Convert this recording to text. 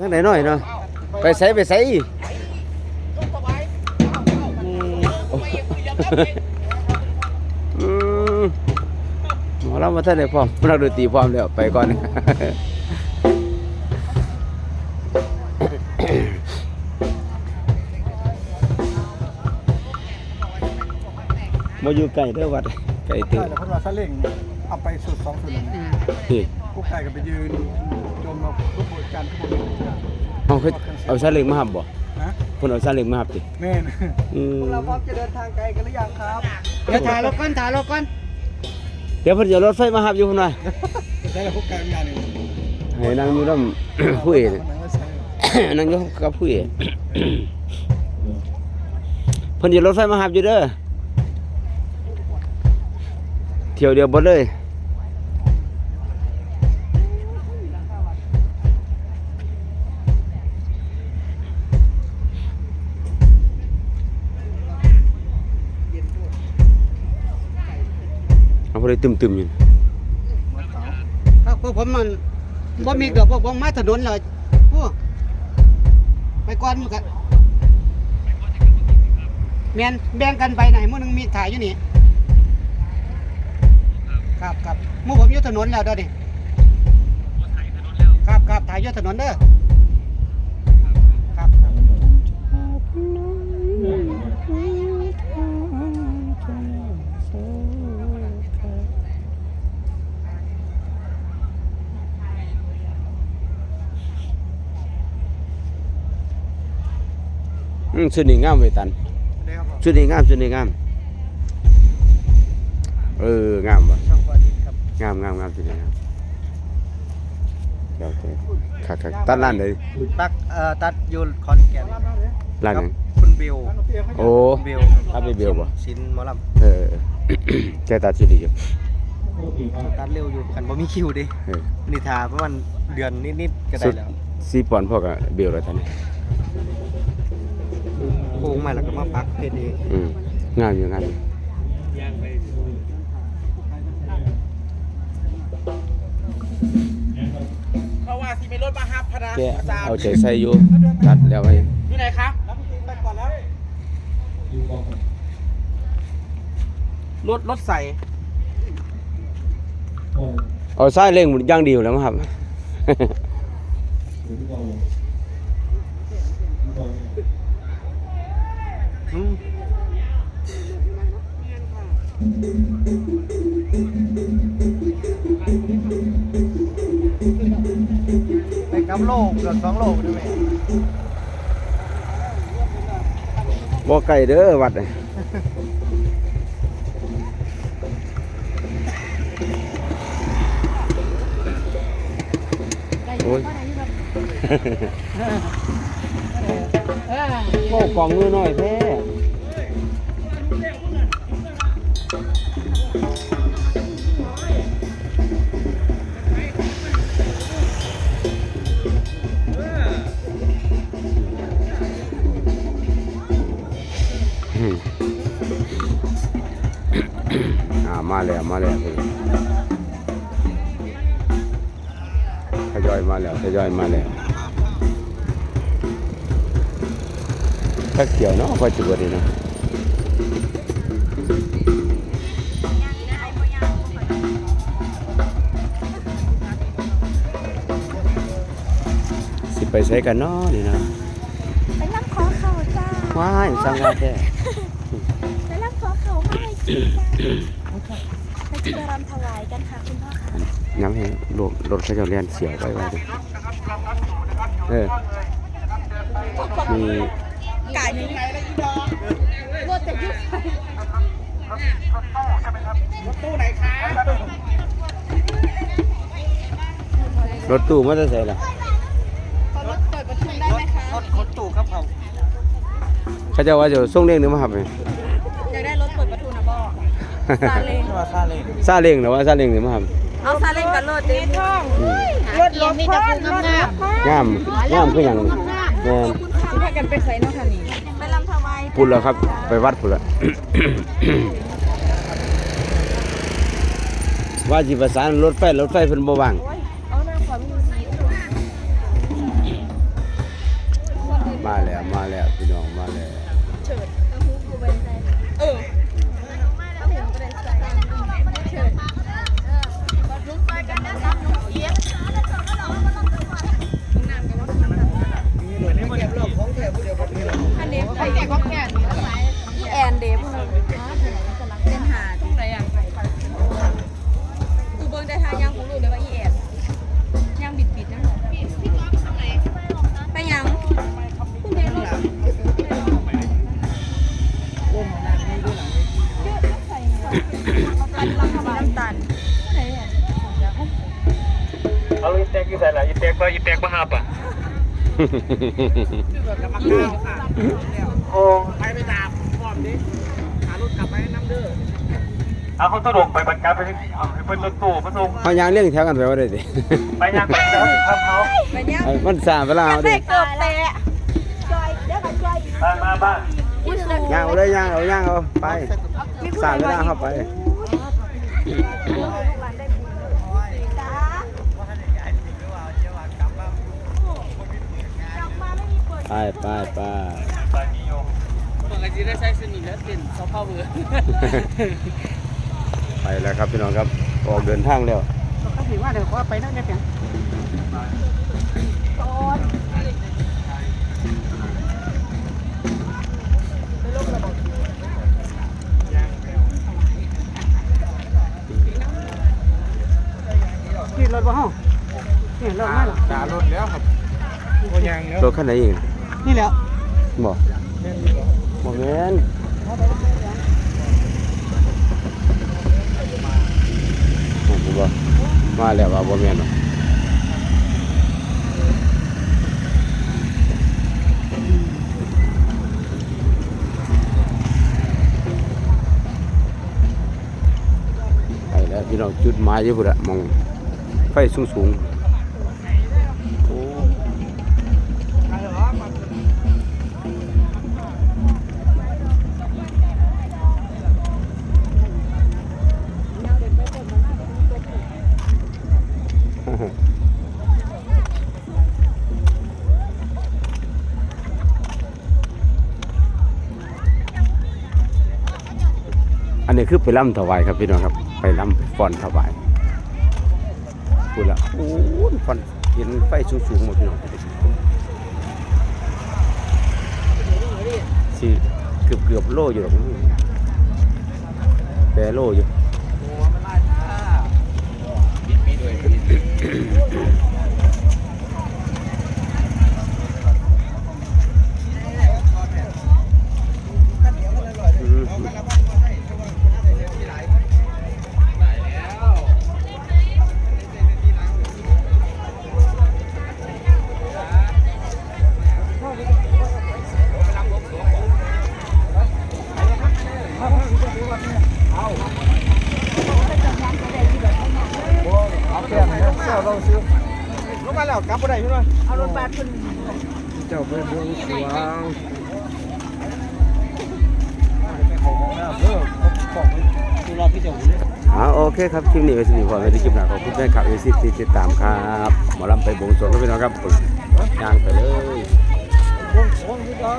ทางไหนหน่อยเนาะไปใส่ไปใส่มหมอเรามาท่านได้พร้อมนักดนตรีพร้อมแล้วไปก่อนมาอยู่ไกลเด้อวัด ไกลตึใช่งแต่เพิ่นว่าซาเล้งเอาไปสุดสองสุดหนึ่งนี่กุ๊กไก่ก็ไปยืนจมมาทุกบริการทุกบริการเอาคือเอาซาเล้งมาหับบ่นะเพิ่นเอาซาเล้งมาหับติแม่นอืมเราพร้อมจะเดินทางไกลกันหรือยังครับเดี๋ยวถ่ายรถก่อนถ่ายรถก่อนเดี๋ยวเพิ่นจะเอารถไฟมาหับอยู่พุ่นน่ะใช่แล้วกุ๊กไก่มันยาวนี่ให้นั่งอยู่นำผู้เอกมันนั่งก็ใช่นั่งอยู่กับผู้เอก เพิ่นจะรถไฟมาหับอยู่เด้อเที่ยวเดียวบ่เลย เอาพอได้ตึมๆอยู่ครับพวกผมมันบ่มีเกือบพวกผมมาถนนเลยพวกไปก่อนมันกันแมนแบ่งกันไปไหนมื้อนึงมีถ่ายอยู่นี่ หมู่ผมอยู่ถนนแล้วเด้อนี่ครับครับถ่ายอยู่ถนนเด้อครับครับอืมชุดนี้งามเว้ยตันเดี๋ยวครับผมชุดนี้งามชุดนี้งาม เอองามว่ะช่า งฟ้าดินครับงามงามงามชุดนี้งามเดี๋ยวเดี๋ยวคักคักตัดร้านเลยตักเอ่อตัดอยูขอนแก่นร้านหกัยังคุณบิวโอ้คุณบิวครับไปเบลบ่สินหมอลเออแกตัดชุดนี้อยู่ำตัดเร็วอยู่คันบ่มีคิวดิเออนิทาประมาณเดือนนิดๆก็ได้สุดแล้วสีปอนด์พ่อกับเบลแล้วท่านนี่โค้งมาแล้วก็มาปักเพชรเองอืมงามอยู่งามอยู่ เขาว่าสิไปรถมาฮับพนะแกเอาใจใส่อยู่ตัดแล้วไว้อยู่ไหนครับไปก่อนแล้วรถรถใส่เอาซ้ายเร่งหมดอย่างเดียวแล้วมั้งครับ อืม โลกเกือบสองโลกด้วยแม่บ่ไกลเด้อวัดนี่โอ้ยโอ้กล่องมือหน่อยแท้ อ่ามาแล้วมาแล้วพี่ทยอยมาแล้วทยอยมาแล้วถ้าเขียวเนาะก็จุดนี้เนาะสิไปใช้กันเนาะนี่นะไปรับขอเขาจ้าว้ายสังกัดแท้ ไปรับขอเขา มาให้กินจ้าไปจิรำถวายกันค่ะคุณพ่อค่ะน้ำให้รถรถเขาจะเรียนเสียวไปไว้ดิเออมีกายนี้รถจะยุบรถตู้มอเตอร์ไซค์ล่ะรถเปิดประตูได้ไหมคะรถขนตู้ครับเขาเขาจะว่าจะส่งเลี้ยงหรือมาหับไหมอย ซาเล้งว่าซาเล้งซาเลี้ยงหรือว่าซาเลี้ยงหรือมาหับเอาซาเล้งกับรถดิท่องรถรถมีแต่คุณงามงามงามคืออย่างแม่นสิพากันไปใส่เนาะค่ะนี่ไปรำถวายพุ่นแล้วครับ ไปวัดพุ่นแล้วว่าจิประสานรถไฟรถไฟเพิ่นบ่ว่าง โอ้ไปไปตามพร้อมดิหารถกลับไปน้ำเด้อเอาเขาสะดวกไปบัตรการไปที่เอาให้เพิ่นรถตู้มาส่งเขายางเลี้ยงแถวกันไปว่าได้ดิไปย่างไปแล้วทำเขาไปยังไอ้มันสามเวลาเอาดิเกือบเตะจอยเดี๋ยวกันจอยบ้านมาบ้านอีสูย่างเอาเลยย่างเอาย่างเอาไปสามเวลาเข้าไป จ้าจับมา ไม่มีเปิดไปไปไปบ้านนิยมปกติได้ใช้สนิทแล้วเป็นซอฟต์พาวเวอร์ไปแล้วครับพี่น้องครับออกเดินทางแล้วก็ถือว่าเดี๋ยวขอไปนั่นได้เพียงขี่รถบ่ห้องนี่รถมาแล้วด่ารถแล้วครับโอ้ยังแล้วรถคันไหนอีก นี่แหล้วบอกบอกแม่นมบอกมาแล้วว่าบ่แม่นหรอกไปแล้วพี่น้องจุดหมายอยู่พุ่นละมองไฟสูงๆ นนี้คือไปล่ำถวายครับพี่น้องครับ ไปล่ำฟอนถวายพูดละโอ้ยฟอนเห็นไฟสูงๆหมดพี่น้องสิเกือบเกือบโลอยู่หรอกแปรโลอยู่ แล้วกลับบ่ได้พี่น้องเอารถบัสขึ้นเจ้าไปบวงสรวงอาโอเคครับคลิปนี้ก็สิบพอไม่ได้คลิปหน้าขอบคุณแฟนคลับเอซิที่ติดตามครับหมอลำไปบวงสรวงครับพี่น้องครับย่างไปเลยบวงสรวงพี่เจ้า